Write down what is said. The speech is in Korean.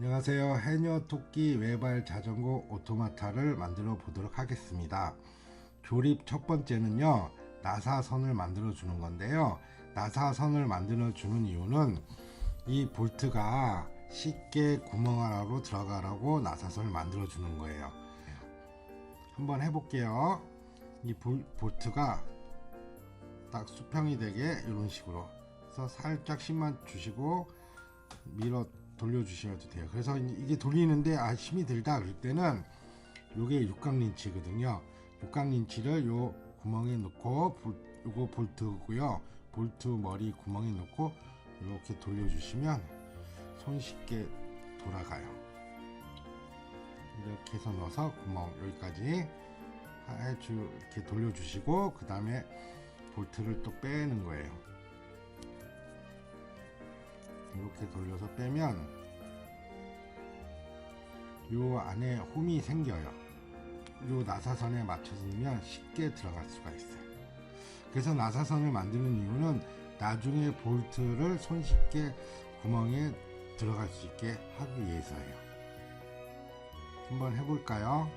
안녕하세요. 해녀 토끼 외발 자전거 오토마타를 만들어 보도록 하겠습니다. 조립 첫 번째는요. 나사선을 만들어 주는 건데요. 나사선을 만들어 주는 이유는 이 볼트가 쉽게 구멍 하나로 들어가라고 나사선을 만들어 주는 거예요. 한번 해볼게요. 이 볼, 볼트가 딱 수평이 되게 이런 식으로 해서 살짝 힘만 주시고 밀어 돌려주셔도 돼요. 그래서 이게 돌리는데 아 힘이 들다 그럴 때는 요게 육각린치거든요. 육각린치를 요 구멍에 넣고 볼, 요거 볼트고요. 볼트 머리 구멍에 넣고 이렇게 돌려주시면 손쉽게 돌아가요. 이렇게 해서 넣어서 구멍 여기까지 해주 이렇게 돌려주시고 그 다음에 볼트를 또 빼는 거예요. 이렇게 돌려서 빼면 요 안에 홈이 생겨요. 요 나사선에 맞춰서 넣으면 쉽게 들어갈 수가 있어요. 그래서 나사선을 만드는 이유는 나중에 볼트를 손쉽게 구멍에 들어갈 수 있게 하기 위해서예요. 한번 해볼까요?